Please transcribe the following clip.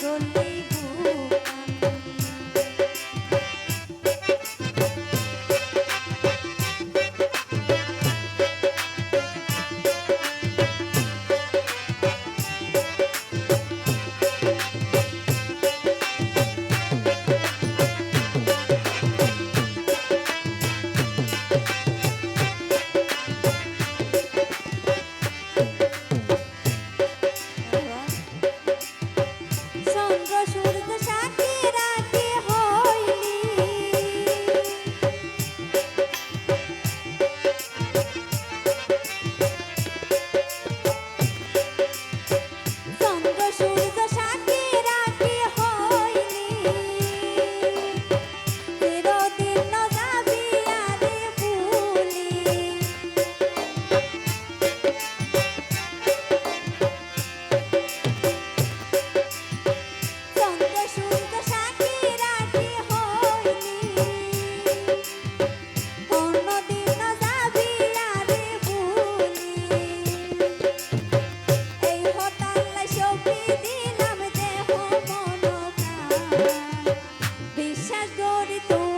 good. সাগর তোমার